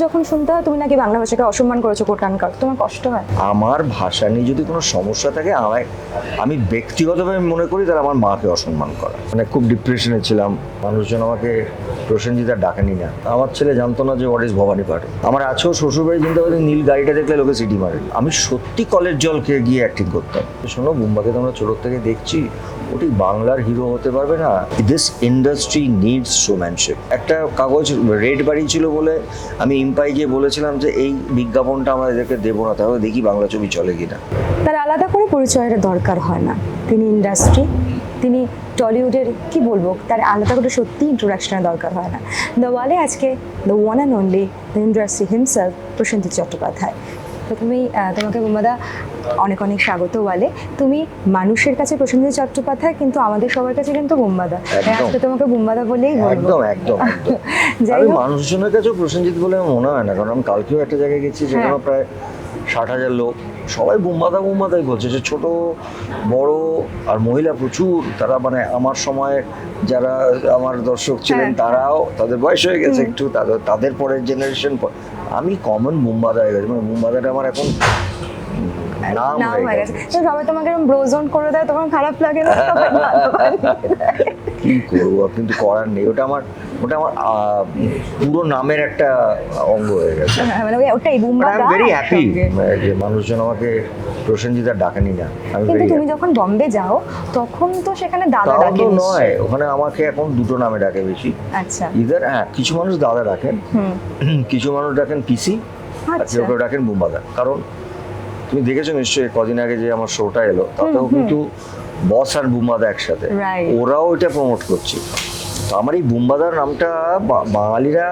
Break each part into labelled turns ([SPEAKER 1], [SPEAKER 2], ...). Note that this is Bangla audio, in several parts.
[SPEAKER 1] যখন শুনতে হয় তুমি নাকি বাংলা ভাষাকে অসম্মান করেছ কোটানকার তোমার কষ্ট হয়?
[SPEAKER 2] আমার ভাষা নিয়ে যদি কোনো সমস্যা থাকে, আমায়, আমি ব্যক্তিগতভাবে মনে করি তাহলে আমার মাকে অসম্মান করা। মানে খুব ডিপ্রেশনে ছিলাম। মানুষজন আমাকে প্রসেনজিৎ আর ডাকেনি না। আমার ছেলে জানতো না যে হোয়াট ইজ ভবানী পাঠ। আমার আছেও শ্বশুরবাড়ি করি নীল গাড়িটা দেখলে লোকে সিটি মারে। আমি সত্যি কলের জল খেয়ে গিয়ে অ্যাক্টিং করতাম। শোনো, বুম্বাকে তো আমরা ছোটোর থেকে দেখছি। ওটি বাংলার হিরো হতে পারবে না। দিস ইন্ডাস্ট্রি নিডস শোম্যানশিপ একটা কাগজ রেড বাড়ি ছিল বলে আমি ইম্পাই গিয়ে বলেছিলাম যে এই বিজ্ঞাপনটা আমরা এদেরকে দেবো না, তাহলে দেখি বাংলা ছবি চলে কিনা
[SPEAKER 1] তার আলাদা করে পরিচয়ের দরকার হয় না। তিনি ইন্ডাস্ট্রি তিনি টলিউডের, কি বলব, তার আলাদা করে সত্যি ইন্ট্রোডাকশনের দরকার হয় না। দ্য ওয়ালে আজকে the one and only the industry himself Prosenjit Chattopadhyay. প্রথমেই তোমাকে বোমাদা অনেক অনেক স্বাগত বলে। তুমি মানুষের কাছে প্রসেনজিৎ চট্টোপাধ্যায় কিন্তু আমাদের সবার কাছে কিন্তু বোম্বাদা
[SPEAKER 2] একদম।
[SPEAKER 1] আজকে তোমাকে বোম্বাদা বলেই
[SPEAKER 2] একদম একদম
[SPEAKER 1] যাই
[SPEAKER 2] মানুষজনের কাছেও প্রসেনজিৎ বলে মনে হয় না কারণ আমি কালকেও একটা জায়গায় গেছি যেখানে
[SPEAKER 1] হ্যাঁ।
[SPEAKER 2] প্রায় ষাট হাজার লোক। সবাই বুম্বাদা বুম্বাদাই বলছে যে ছোট বড় আর মহিলা প্রচুর। তারা মানে আমার সময় যারা আমার দর্শক ছিলেন
[SPEAKER 1] হ্যাঁ।
[SPEAKER 2] তারাও তাদের বয়স হয়ে গেছে একটু। তাদের তাদের পরের জেনারেশন আমি কমন মোমবাদা হয়ে গেছি মানে মোমবাদাটা আমার এখন নাম হয়ে গেছে।
[SPEAKER 1] তো সবাই তোমাকে এরকম ব্রোজন করে দেয় তখন খারাপ লাগে না।
[SPEAKER 2] কি করব? কিন্তু করার নেই। ওটা আমার ওটা আমার পুরো নামের একটা অঙ্গ হয়ে গেছে।
[SPEAKER 1] মানে ওটাই Bumba
[SPEAKER 2] I am very happy যে মানুষজন আমাকে প্রসেনজিৎ আর ডাকেনি না।
[SPEAKER 1] কিন্তু তুমি যখন বম্বে যাও তখন তো সেখানে দাদা ডাকে
[SPEAKER 2] নয়। ওখানে আমাকে এখন দুটো নামে ডাকে বেশি।
[SPEAKER 1] আচ্ছা।
[SPEAKER 2] ইদার হ্যাঁ কিছু মানুষ দাদা ডাকেন
[SPEAKER 1] হুম।
[SPEAKER 2] কিছু মানুষ ডাকেন পিসি আর
[SPEAKER 1] আচ্ছা।
[SPEAKER 2] কেউ কেউ ডাকেন বুম্বাদা কারণ তুমি দেখেছ নিশ্চয়ই কদিন আগে যে আমার শোটা এলো? তাতেও কিন্তু বস আর বুম্বাদা একসাথে। ওরাও এটা প্রমোট করছে। তো আমার এই বুম্বাদার নামটা বাঙালিরা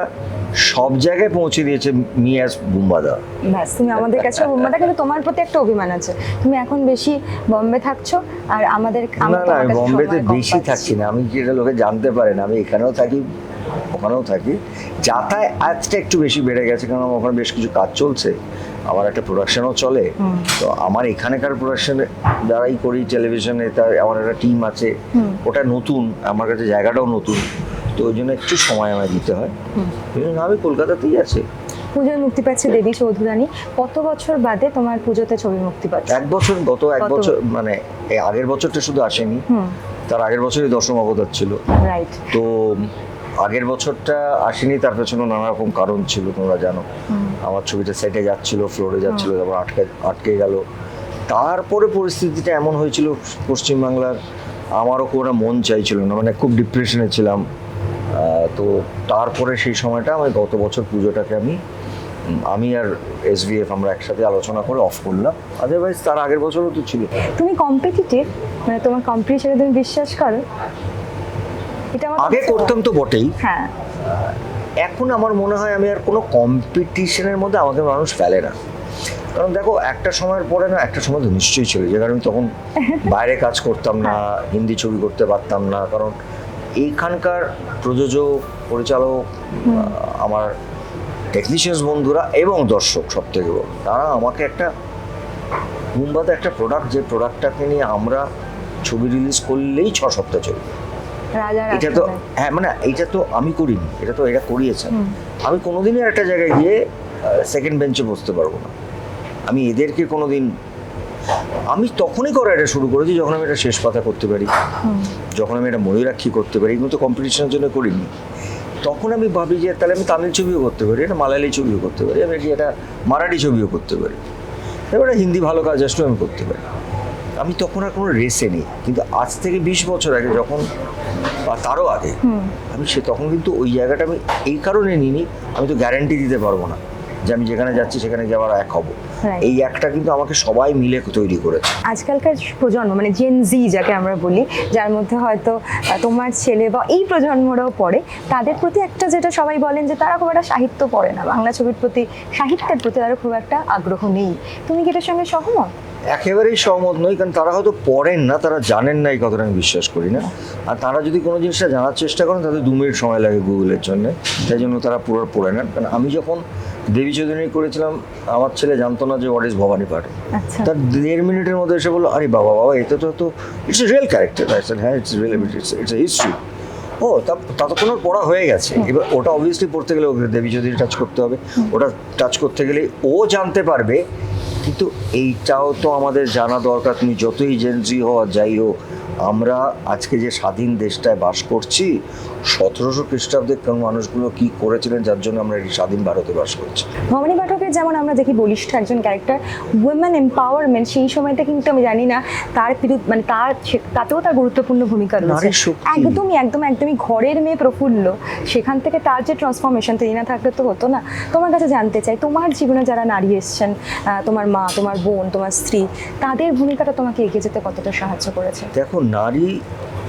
[SPEAKER 2] সব জায়গায় পৌঁছে দিয়েছে মিয়াস বুম্বাদা।
[SPEAKER 1] ব্যাস তুমি আমাদের কাছে বোম্বাটা কিন্তু তোমার প্রতি একটা অভিমান আছে। তুমি এখন বেশি বম্বে থাকছো আর আমাদের
[SPEAKER 2] না না বম্বেতে বেশি। থাকছি না। আমি যেটা লোকে জানতে পারে না আমি এখানেও থাকি ওখানেও থাকি। যাতায়াতটা একটু বেশি বেড়ে গেছে কারণ ওখানে বেশ কিছু কাজ চলছে। আমার একটা প্রোডাকশনও চলে। তো আমার এখানকার প্রোডাকশনে যারাই করি টেলিভিশনে তার আমার একটা টিম আছে। ওটা নতুন আমার কাছে জায়গাটাও নতুন। তো ওই জন্য একটু সময় আমায় দিতে হয়। ওই জন্য আমি কলকাতাতেই আছি।
[SPEAKER 1] পুজোয় মুক্তি পাচ্ছে দেবী চৌধুরানী। কত বছর বাদে তোমার পুজোতে ছবি মুক্তি পাচ্ছে?
[SPEAKER 2] এক বছর গত এক বছর মানে এই আগের বছরটা শুধু আসেনি। তার আগের বছরই দশম অবতার ছিল।
[SPEAKER 1] রাইট
[SPEAKER 2] তো আগের বছরটা আসেনি তার পেছনে নানা রকম কারণ ছিল তোমরা জানো। আমার ছবিটা সেটে যাচ্ছিল ফ্লোরে যাচ্ছিল তারপর আটকে আটকে গেল। তারপরে পরিস্থিতিটা এমন হয়েছিল পশ্চিমবাংলার আমারও কোনো মন চাইছিল না মানে খুব ডিপ্রেশনে ছিলাম। তো তারপরে সেই সময়টা আমি গত বছর পুজোটাকে আমি আমি আর এসভিএফ আমরা একসাথে আলোচনা করে অফ করলাম। আদারওয়াইজ তার আগের বছরও তো ছিল।
[SPEAKER 1] তুমি কম্পিটিটিভ মানে তোমার কম্পিটিশনে তুমি বিশ্বাস করো
[SPEAKER 2] আগে করতাম তো বটেই।
[SPEAKER 1] হ্যাঁ।
[SPEAKER 2] এখন আমার মনে হয় আমি আর কোনো কম্পিটিশনের মধ্যে আমাকে মানুষ ফেলে না। কারণ দেখো একটা সময়ের পরে না একটা সময় তো নিশ্চয়ই ছিল যে কারণ তখন বাইরে কাজ করতাম না হিন্দি ছবি করতে পারতাম না। কারণ এইখানকার প্রযোজক পরিচালক আমার টেকনিশিয়ানস বন্ধুরা এবং দর্শক সব থেকে বড় তারা আমাকে একটা মুম্বাইতে একটা প্রোডাক্ট যে প্রোডাক্টটাকে নিয়ে আমরা ছবি রিলিজ করলেই ছ সপ্তাহ চলবে। এটা তো হ্যাঁ মানে এটা তো আমি করিনি এটা তো এরা করিয়েছেন
[SPEAKER 1] হুম।
[SPEAKER 2] আমি কোনোদিনই একটা জায়গায় গিয়ে সেকেন্ড বেঞ্চে বসতে পারব না। আমি এদেরকে কোনোদিন আমি তখনই করা এটা শুরু করেছি যখন আমি এটা শেষ পাতা করতে পারি। যখন আমি এটা ময়ূরাক্ষী করতে পারি এগুলো তো কম্পিটিশনের জন্য করিনি। তখন আমি ভাবি যে তাহলে আমি তামিল ছবিও করতে পারি এটা মালায়ালি ছবিও করতে পারি আমি এটা মারাঠি ছবিও করতে পারি। এবারে হিন্দি ভালো কাজ আসলেও আমি করতে পারি। আমি তখন আর কোনো রেসে নেই। কিন্তু আজ থেকে বিশ বছর আগে যখন বা তারও আগে।
[SPEAKER 1] হুম।
[SPEAKER 2] আমি সে তখন কিন্তু ওই জায়গাটা আমি এই কারণে নিইনি আমি তো গ্যারান্টি দিতে পারব না যে আমি যেখানে যাচ্ছি সেখানে গিয়ে আবার এক হব. এই একটা কিন্তু আমাকে সবাই মিলে তৈরি করেছে।
[SPEAKER 1] আজকালকার প্রজন্ম মানে জেন জি যাকে আমরা বলি যার মধ্যে হয়তো তোমার ছেলে বা এই প্রজন্মরাও পড়ে তাদের প্রতি একটা যেটা সবাই বলেন যে তারা খুব একটা সাহিত্য পড়ে না। বাংলা ছবির প্রতি সাহিত্যের প্রতি তারা খুব একটা আগ্রহ নেই। তুমি কি এটার সঙ্গে সহমত?
[SPEAKER 2] একেবারেই সহমত নই কারণ তারা হয়তো পড়েন না তারা জানেন না এই কথাটা আমি বিশ্বাস করি না। আর তারা যদি কোনো জিনিসটা জানার চেষ্টা করেন তাদের দু মিনিট সময় লাগে গুগলের জন্য। তাই জন্য তারা পুরো পড়ে না। কারণ আমি যখন দেবী চৌধুরী করেছিলাম আমার ছেলে জানতো না যে হোয়াট ইজ ভবানী পাঠ।
[SPEAKER 1] আচ্ছা।
[SPEAKER 2] তার দেড় মিনিটের মধ্যে এসে বলল আরে বাবা বাবা এটা তো তো ইটস এ রিয়েল ক্যারেক্টার হ্যাঁ it's real it's it's a history ও তা ততক্ষণ পড়া হয়ে গেছে। এবার ওটা অবভিয়াসলি পড়তে গেলে ওকে দেবী চৌধুরী টাচ করতে হবে। ওটা টাচ করতে গেলে ও জানতে পারবে কিন্তু এইটাও তো আমাদের জানা দরকার তুমি যতই এজেন্সি হওয়া যাই হোক আমরা আজকে যে স্বাধীন দেশটায় বাস করছি সতেরোশো খ্রিস্টাব্দের কোন মানুষগুলো কি করেছিলেন যার জন্য আমরা এই স্বাধীন ভারতে বাস করছি?
[SPEAKER 1] ভবানী পাঠকের যেমন আমরা দেখি বলিষ্ঠ একজন ক্যারেক্টার উইমেন এম্পাওয়ারমেন্ট সেই সময়টা কিন্তু আমি জানি না তার বিরুদ্ধে মানে তার তাতেও তার গুরুত্বপূর্ণ ভূমিকা রয়েছে। একদমই একদম একদমই ঘরের মেয়ে প্রফুল্ল সেখান থেকে তার যে ট্রান্সফরমেশন তিনি না থাকলে তো হতো না। তোমার কাছে জানতে চাই তোমার জীবনে যারা নারী এসছেন তোমার মা তোমার বোন তোমার স্ত্রী তাদের ভূমিকাটা তোমাকে এগিয়ে যেতে কতটা সাহায্য করেছে?
[SPEAKER 2] দেখো নারী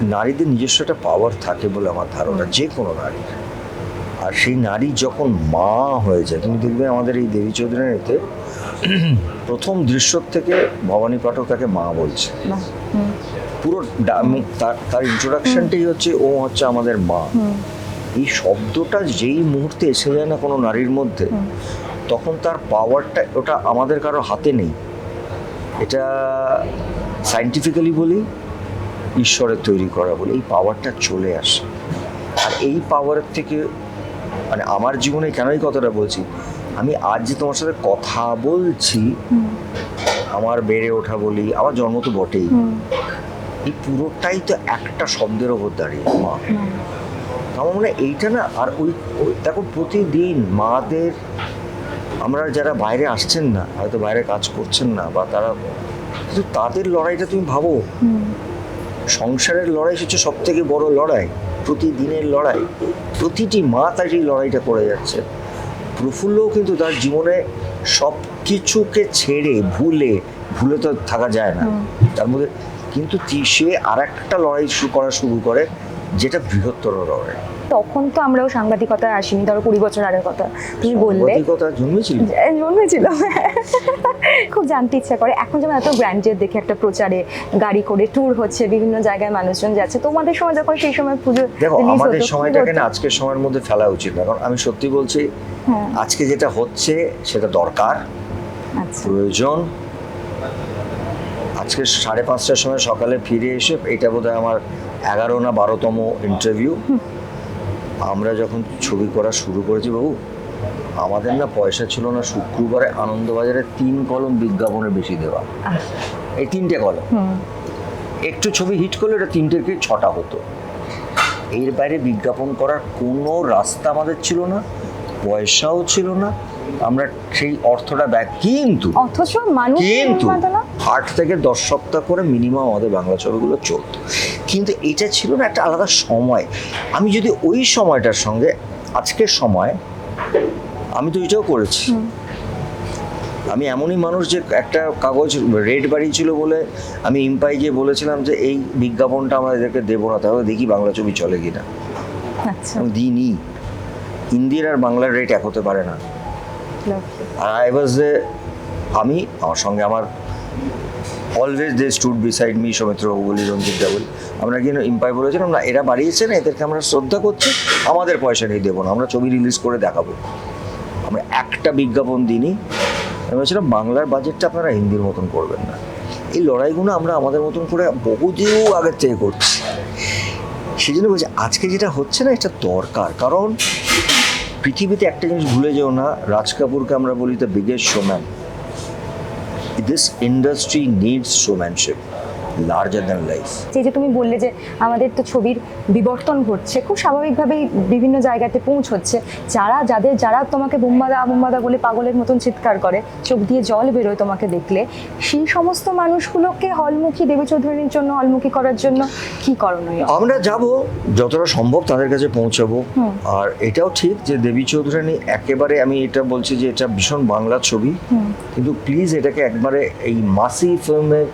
[SPEAKER 2] নারীদের নিজস্ব একটা পাওয়ার থাকে বলে আমার ধারণা যে কোনো নারী। আর সেই নারী যখন মা হয়ে যায় তুমি দেখবে আমাদের এই দেবী চৌধুরীতে প্রথম দৃশ্য থেকে ভবানী পাঠক তাকে মা বলছে। পুরো তার তার ইন্ট্রোডাকশনটাই হচ্ছে ও হচ্ছে আমাদের মা। এই শব্দটা যেই মুহূর্তে এসে যায় না কোনো নারীর মধ্যে তখন তার পাওয়ারটা ওটা আমাদের কারও হাতে নেই। এটা সাইন্টিফিক্যালি বলি ঈশ্বরের তৈরি করা বলে এই পাওয়ারটা চলে আসে। আর এই পাওয়ারের থেকে মানে আমার জীবনে কেন এই কথাটা বলছি? আমি আজ যে তোমার সাথে কথা বলছি আমার বেড়ে ওঠা বলি আমার জন্ম তো বটেই। এই পুরোটাই তো একটা শব্দের ওপর দাঁড়িয়ে মা। আমার মনে হয় এইটা না আর ওই দেখো প্রতিদিন মাদের আমরা যারা বাইরে আসছেন না হয়তো বাইরে কাজ করছেন না বা তারা কিন্তু তাদের লড়াইটা তুমি ভাবো। সংসারের লড়াই হচ্ছে সব থেকে বড় লড়াই প্রতিদিনের লড়াই। প্রতিটি মা তার এই লড়াইটা করে যাচ্ছে। প্রফুল্লও কিন্তু তার জীবনে সব কিছুকে ছেড়ে ভুলে ভুলে তো থাকা যায় না। তার মধ্যে কিন্তু সে আর একটা লড়াই শুরু করা শুরু করে যেটা বৃহত্তর লড়াই।
[SPEAKER 1] তখন তো আমরাও সাংবাদিকতায় আসিনি ধরো কুড়ি বছর আগের কথা। তুমি বললে
[SPEAKER 2] জন্মেছিল?
[SPEAKER 1] খুব জানতে ইচ্ছা করে। এখন যেমন এত ব্র্যান্ডের দেখে একটা প্রচারে গাড়ি করে ট্যুর হচ্ছে বিভিন্ন জায়গায় মানুষজন যাচ্ছে তোমাদের সময় যখন সেই সময় পুজো
[SPEAKER 2] দেখো আমাদের সময়টাকে না আজকের সময়ের মধ্যে ফেলা উচিত না। কারণ আমি সত্যি বলছি
[SPEAKER 1] হ্যাঁ।
[SPEAKER 2] আজকে যেটা হচ্ছে সেটা দরকার
[SPEAKER 1] আচ্ছা।
[SPEAKER 2] প্রয়োজন। আজকে সাড়ে পাঁচটার সময় সকালে ফিরে এসে এটা বোধহয় আমার এগারো না বারোতম ইন্টারভিউ আমরা যখন ছবি করা শুরু করেছি বাবু আমাদের না পয়সা ছিল না শুক্রবারে আনন্দবাজারে তিন কলম বিজ্ঞাপনের বেশি দেওয়া। এই তিনটে কলম। একটু ছবি হিট করলে ওটা তিনটে কি ছটা হতো। এর বাইরে বিজ্ঞাপন করার কোনো রাস্তা আমাদের ছিল না পয়সাও ছিল না আমরা সেই অর্থটা ব্যয় কিন্তু
[SPEAKER 1] অথচ মানুষ
[SPEAKER 2] কিন্তু আট থেকে দশ সপ্তাহ করে মিনিমাম আমাদের বাংলা ছবিগুলো চলত। কিন্তু এটা ছিল না একটা আলাদা সময়। আমি যদি ওই সময়টার সঙ্গে আজকের সময় আমি তো এটাও করেছি। আমি এমনই মানুষ যে একটা কাগজ রেড বাড়িয়েছিল বলে আমি ইম্পাই গিয়ে বলেছিলাম যে এই বিজ্ঞাপনটা আমরা এদেরকে দেবো না তাহলে দেখি বাংলা ছবি চলে কিনা।
[SPEAKER 1] আচ্ছা।
[SPEAKER 2] দিইনি। হিন্দির আর বাংলার রেট এক হতে পারে না। আই ওয়াজ যে আমি, আমার সঙ্গে আমার always they stood beside me সৌমিত্রবাবু বলি রঞ্জিত দা বলি আমরা কিন্তু ইম্পাই বলেছিলাম না এরা বাড়িয়েছে না এদেরকে আমরা শ্রদ্ধা করছি, আমাদের পয়সা নিয়ে দেবো না, আমরা ছবি রিলিজ করে দেখাবো। আমরা একটা বিজ্ঞাপন দিইনি। আমি বলছিলাম, বাংলার বাজেটটা আপনারা হিন্দির মতন করবেন না। এই লড়াইগুলো আমরা আমাদের মতন করে বহুদিন আগের থেকে করছি। সেই জন্য বলছি, আজকে যেটা হচ্ছে না, এটা দরকার। কারণ পৃথিবীতে একটা জিনিস ভুলে যেও না, রাজ কাপুরকে আমরা বলি the biggest showman this industry needs showmanship larger than life
[SPEAKER 1] এই যে তুমি বললে যে আমাদের তো ছবির বিবর্তন ঘটছে খুব স্বাভাবিকভাবেই বিভিন্ন জায়গাতে পৌঁছচ্ছে। যারা যাদের যারা তোমাকে বুম্বাদা বুম্বাদা বলে পাগলের মতন চিৎকার করে চোখ দিয়ে জল বেরোয় তোমাকে দেখলে সেই সমস্ত মানুষগুলোকে হলমুখী দেবী চৌধুরীর জন্য হলমুখী করার জন্য কি করণীয়?
[SPEAKER 2] আমরা যাব যতটা সম্ভব তাদের কাছে পৌঁছাবো। আর এটাও ঠিক যে দেবী চৌধুরানী একেবারে আমি এটা বলছি যে এটা ভীষণ বাংলা ছবি। কিন্তু প্লিজ এটাকে একবারে এই মাসি ফিল্মের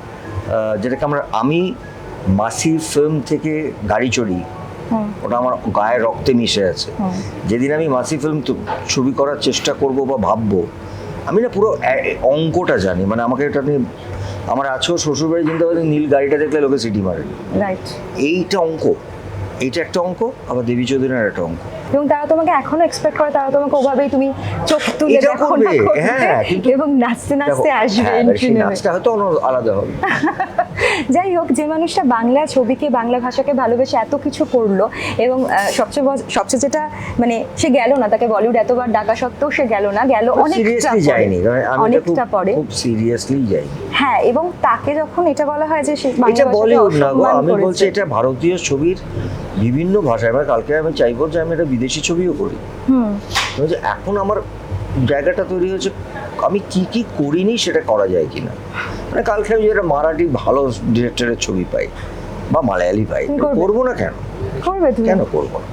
[SPEAKER 2] যেটাকে আমরা আমি মাসি ফিল্ম থেকে গাড়ি চড়ি ওটা আমার গায়ে রক্তে মিশে আছে। যেদিন আমি মাসি ফিল্ম ছবি করার চেষ্টা করব বা ভাববো আমি না পুরো অঙ্কটা জানি। মানে আমাকে এটা নিয়ে আমার আছেও শ্বশুরবাড়ি চিন্তা করি নীল গাড়িটা দেখলে লোকে সিটি মারে। এইটা অঙ্ক এইটা একটা অঙ্ক আবার দেবী চৌধুরীর একটা অঙ্ক।
[SPEAKER 1] এবং তারা তোমাকে এখনও এক্সপেক্ট করে তারা তোমাকে ওভাবেই তুমি চোখ তুলে
[SPEAKER 2] এটা
[SPEAKER 1] দেখো না।
[SPEAKER 2] হ্যাঁ,
[SPEAKER 1] এবং নাচতে নাচতে আসবে
[SPEAKER 2] হ্যাঁ,
[SPEAKER 1] নেবে।
[SPEAKER 2] নাচটা হয়তো আলাদা হবে
[SPEAKER 1] যাই হোক যে মানুষটা বাংলা ছবিকে বাংলা ভাষাকে ভালোবেসে এত কিছু করল এবং সবচেয়ে সবচেয়ে যেটা মানে সে গেল না তাকে বলিউড এতবার ডাকা সত্ত্বেও সে গেল না গেল অনেকটা পরে।
[SPEAKER 2] যায়নি এটা খুব
[SPEAKER 1] অনেকটা পরে
[SPEAKER 2] খুব সিরিয়াসলি যাই
[SPEAKER 1] হ্যাঁ এবং তাকে যখন এটা বলা হয় যে সে বাংলা
[SPEAKER 2] এটা বলিউড না আমি বলছি এটা ভারতীয় ছবির বিভিন্ন ভাষায় এবার কালকে আমি চাইব যে আমি একটা বিদেশি ছবিও করি।
[SPEAKER 1] হুম।
[SPEAKER 2] এখন আমার জায়গাটা তৈরি হয়েছে আমি কি কি করিনি সেটা করা যায় কিনা? মানে কালকে আমি যেটা মারাঠি ভালো ডিরেক্টরের ছবি পাই বা মালায়ালি পাই
[SPEAKER 1] করব।
[SPEAKER 2] না কেন? কেন করব না?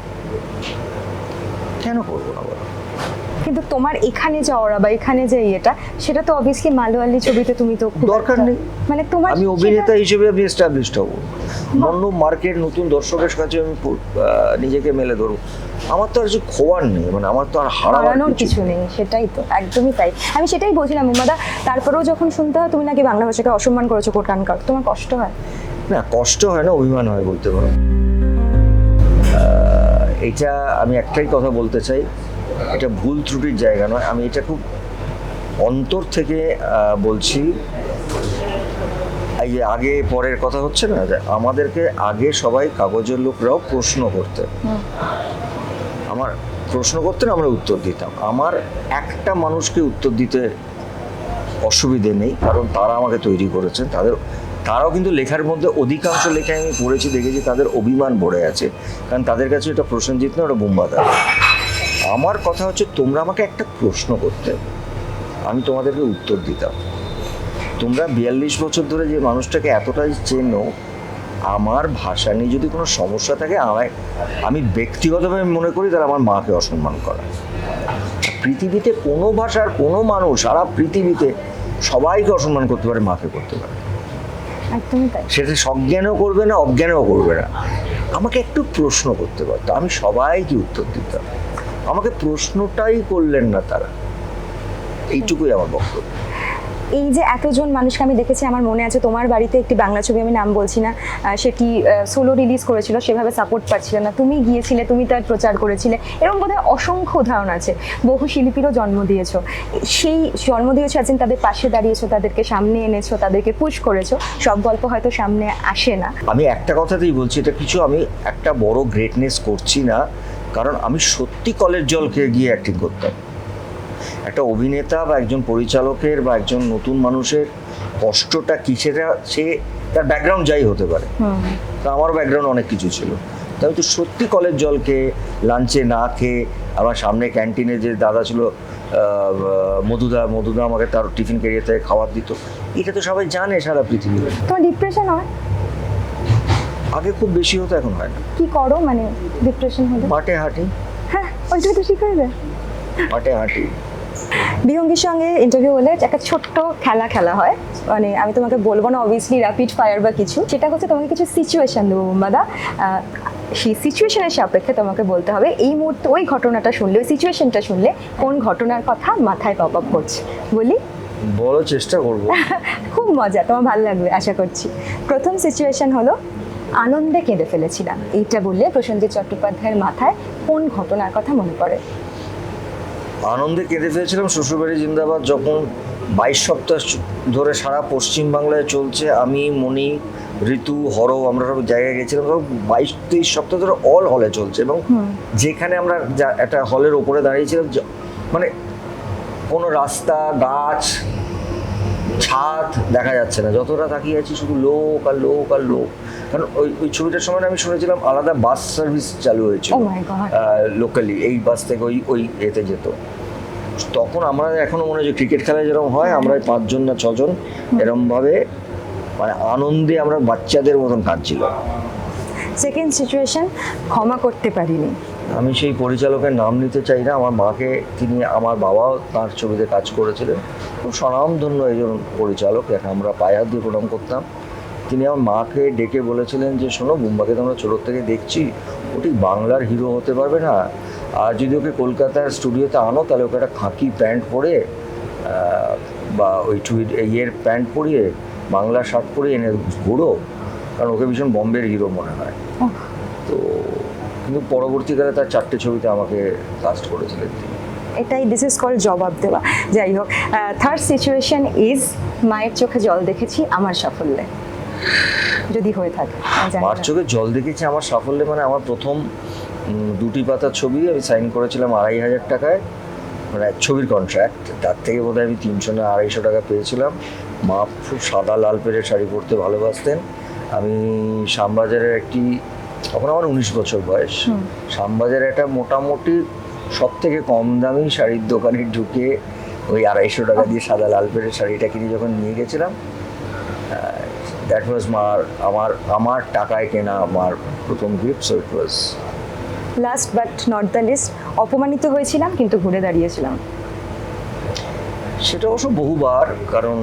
[SPEAKER 2] কেন করব না বলো?
[SPEAKER 1] কিন্তু তোমার এখানে যাওয়া বা এখানে যে ইয়েটা সেটা তো অবভিয়াসলি মালয়ালি ছবিতে তুমি তো
[SPEAKER 2] দরকার নেই।
[SPEAKER 1] মানে তোমার
[SPEAKER 2] আমি অভিনেতা হিসেবে আমি এস্টাবলিশড হব। অন্য মার্কেট নতুন দর্শকের কাছে আমি নিজেকে মেলে ধরবো। আমার তো আর কিছু খোয়ার নেই মানে আমার তো আর হারানোর কিছু
[SPEAKER 1] নেই সেটাই তো একদমই তাই। আমি সেটাই বলছিলাম উমাদা তারপরেও যখন শুনতে হয় তুমি নাকি বাংলা ভাষাকে অসম্মান করেছ কোটানকার তোমার কষ্ট হয়?
[SPEAKER 2] না কষ্ট হয় না অভিমান হয় বলতে পারো। এটা আমি একটাই কথা বলতে চাই এটা ভুল ত্রুটির জায়গা নয় আমি এটা খুব অন্তর থেকে বলছি। এই যে আগে পরের কথা হচ্ছে না যে আমাদেরকে আগে সবাই কাগজের লোকরাও প্রশ্ন করতে আমার প্রশ্ন করতেন আমরা উত্তর দিতাম। আমার একটা মানুষকে উত্তর দিতে অসুবিধে নেই, কারণ তারা আমাকে তৈরি করেছেন। তাদের, তারাও কিন্তু লেখার মধ্যে অধিকাংশ লেখায় আমি পড়েছি, দেখেছি তাদের অভিমান ভরে আছে। কারণ তাদের কাছে এটা প্রসেনজিৎ না ওটা বোম্বাদা আমার কথা হচ্ছে, তোমরা আমাকে একটা প্রশ্ন করতে, আমি তোমাদেরকে উত্তর দিতাম। তোমরা বিয়াল্লিশ বছর ধরে যে মানুষটাকে এতটাই চেনো আমার ভাষা নিয়ে যদি কোনো সমস্যা থাকে আমায় আমি ব্যক্তিগতভাবে মনে করি তাহলে আমার মাকে অসম্মান করা। পৃথিবীতে কোনো ভাষার কোনো মানুষ সারা পৃথিবীতে সবাইকে অসম্মান করতে পারে মাকে করতে পারে। সেটা সজ্ঞানও করবে না অজ্ঞানও করবে না। আমাকে একটু প্রশ্ন করতে পারতো আমি সবাইকে উত্তর দিতাম। আমাকে প্রশ্নটাই করলেন না তারা। এইটুকুই আমার বক্তব্য।
[SPEAKER 1] এই যে এতজন মানুষকে আমি দেখেছি, আমার মনে আছে তোমার বাড়িতে একটি বাংলা ছবি, আমি নাম বলছি না সেটি সোলো রিলিজ করেছিল, সেভাবে সাপোর্ট পাচ্ছিল না। তুমি গিয়েছিলে, তুমি তার প্রচার করেছিলে। এরকম বোধহয় অসংখ্য উদাহরণ আছে। বহু শিল্পীরও জন্ম দিয়েছ। সেই জন্ম দিয়েছ একদিন তাদের পাশে দাঁড়িয়েছো, তাদেরকে সামনে এনেছো, তাদেরকে পুশ করেছ। সব গল্প হয়তো সামনে আসে না।
[SPEAKER 2] আমি একটা কথাতেই বলছি, এটা কিছু আমি একটা বড় গ্রেটনেস করছি না, কারণ আমি সত্যি কলের জল খেয়ে গিয়ে অ্যাক্টিং করতাম। একটা অভিনেতা বা একজন পরিচালকের বা একজন নতুন মানুষের কষ্টটা কি সেটা সে তার ব্যাকগ্রাউন্ড যাই হতে পারে। তো আমার ব্যাকগ্রাউন্ড অনেক কিছু ছিল। তো আমি তো সত্যি কলের জলকে লাঞ্চে না খেয়ে আমার সামনে ক্যান্টিনে যে দাদা ছিল মধুদা মধুদা আমাকে তার টিফিন কেরিয়ার থেকে খাবার দিত। এটা তো সবাই জানে সারা পৃথিবীতে।
[SPEAKER 1] তোমার ডিপ্রেশন হয়?
[SPEAKER 2] আগে খুব বেশি হতো এখন হয় না।
[SPEAKER 1] কি করো মানে ডিপ্রেশন হলে?
[SPEAKER 2] মাঠে হাঁটি।
[SPEAKER 1] হ্যাঁ ওইটা তো ঠিক হয়ে যায়
[SPEAKER 2] মাঠে হাঁটি।
[SPEAKER 1] বিহঙ্গির সঙ্গে ইন্টারভিউ হলে একটা ছোট্ট খেলা খেলা হয়। মানে আমি তোমাকে বলব না অবভিয়াসলি র্যাপিড ফায়ার বা কিছু। সেটা হচ্ছে তোমাকে কিছু সিচুয়েশন দেবো দাদা সেই সিচুয়েশনের সাপেক্ষে তোমাকে বলতে হবে এই মুহূর্তে ওই ঘটনাটা শুনলে ওই সিচুয়েশনটা শুনলে কোন ঘটনার কথা মাথায় পপ আপ করছে। বলি?
[SPEAKER 2] বড় চেষ্টা করব।
[SPEAKER 1] খুব মজা তোমার ভালো লাগবে আশা করছি। প্রথম সিচুয়েশন হলো আনন্দে কেঁদে ফেলেছিলাম। এইটা বললে প্রসেনজিৎ চট্টোপাধ্যায়ের মাথায় কোন ঘটনার কথা মনে পড়ে?
[SPEAKER 2] আনন্দে কেঁদে ফেলেছিলাম। শ্বশুরবাড়ি জিন্দাবাদ যখন বাইশ সপ্তাহ ধরে সারা পশ্চিম বাংলায় চলছে আমি মণি ঋতু হর আমরা সব জায়গায় গেছিলাম সব বাইশ তেইশ সপ্তাহ ধরে অল হলে চলছে এবং যেখানে আমরা যা- একটা হলের ওপরে দাঁড়িয়েছিলাম মানে কোনো রাস্তা গাছ ছাদ দেখা যাচ্ছে না। যতটা তাকিয়ে আছি শুধু লোক আর লোক আর লোক। কারণ ওই ওই ছবিটার সময় আমি শুনেছিলাম আলাদা বাস সার্ভিস চালু হয়েছিল
[SPEAKER 1] Oh.
[SPEAKER 2] লোকালি এই বাস থেকে ওই ওই এতে যেত। তখন আমরা এখনও মনে হয় ক্রিকেট খেলায় যেরকম হয় আমরা পাঁচজন না ছজন এরম ভাবে মানে আনন্দে আমরা বাচ্চাদের মতন কাঁদছিলাম
[SPEAKER 1] সেকেন্ড সিচুয়েশন ক্ষমা করতে পারিনি।
[SPEAKER 2] আমি সেই পরিচালকের নাম নিতে চাই না আমার মাকে তিনি আমার বাবাও তার ছবিতে কাজ করেছিলেন। খুব স্বনামধন্য একজন পরিচালক যাকে আমরা পায়ে হাত দিয়ে প্রণাম করতাম। তিনি আমার মাকে ডেকে বলেছিলেন যে শোনো বুম্বাকে তো আমরা ছোটোর থেকে দেখছি ও ঠিক বাংলার হিরো হতে পারবে না। আর যদি ওকে কলকাতার স্টুডিওতে আনো তাহলে ওকে একটা খাঁকি প্যান্ট পরে বা ওই টুই ইয়ের প্যান্ট পরিয়ে বাংলা শার্ট পরিয়ে এনে ঘুরো। কারণ ওকে ভীষণ বম্বের হিরো মনে হয়। তো কিন্তু পরবর্তীকালে তার চারটে ছবিতে আমাকে কাস্ট করেছিলেন তিনি।
[SPEAKER 1] এটাই দিস ইজ কল জবাব দেওয়া। যাই হোক থার্ড সিচুয়েশন ইজ মায়ের চোখে জল দেখেছি আমার সাফল্যে। যদি হয়ে থাকে
[SPEAKER 2] মার চোখে জল দেখেছি আমার সাফল্যে মানে আমার প্রথম দুটি পাতার ছবি আমি সাইন করেছিলাম আড়াই হাজার টাকায় মানে ছবির কন্ট্রাক্ট তার থেকে বোধহয় আমি তিনশো না আড়াইশো টাকা পেয়েছিলাম। মা খুব সাদা লাল পেরে শাড়ি পরতে ভালোবাসতেন। আমি শ্যামবাজারের একটি তখন আমার উনিশ বছর বয়স। শ্যামবাজারে একটা মোটামুটি সব থেকে কম দামি শাড়ির দোকানে ঢুকে ওই আড়াইশো টাকা দিয়ে সাদা লাল পেরে শাড়িটা কিনে যখন নিয়ে গেছিলাম দ্যাট ওয়াজ মার আমার আমার টাকায় কেনা আমার প্রথম gift so it was
[SPEAKER 1] last but not the least অপমানিত হয়েছিলাম কিন্তু ঘুরে দাঁড়িয়েছিলাম।
[SPEAKER 2] সেটা অবশ্য বহুবার কারণ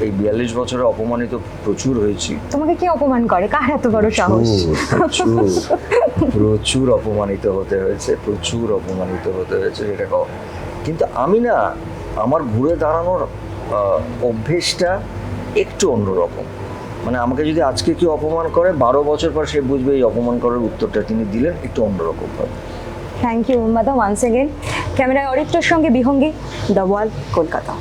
[SPEAKER 2] এই বিয়াল্লিশ বছরে অপমানিত প্রচুর হয়েছি।
[SPEAKER 1] তোমাকে কে অপমান করে? কার এত বড় সাহস?
[SPEAKER 2] প্রচুর অপমানিত হতে হয়েছে প্রচুর অপমানিত হতে হয়েছে সেটা ক- কিন্তু আমি না আমার ঘুরে দাঁড়ানোর অভ্যেসটা একটু অন্যরকম। মানে আমাকে যদি আজকে কেউ অপমান করে, বারো বছর পর সে বুঝবে এই অপমান করার উত্তরটা তিনি দিলেন একটু অন্যরকম ভাবে।
[SPEAKER 1] থ্যাংক ইউ মাদা ওয়ান্স এগেন ক্যামেরায় অরিত্রর সঙ্গে বিহঙ্গী দ্য ওয়াল কলকাতা।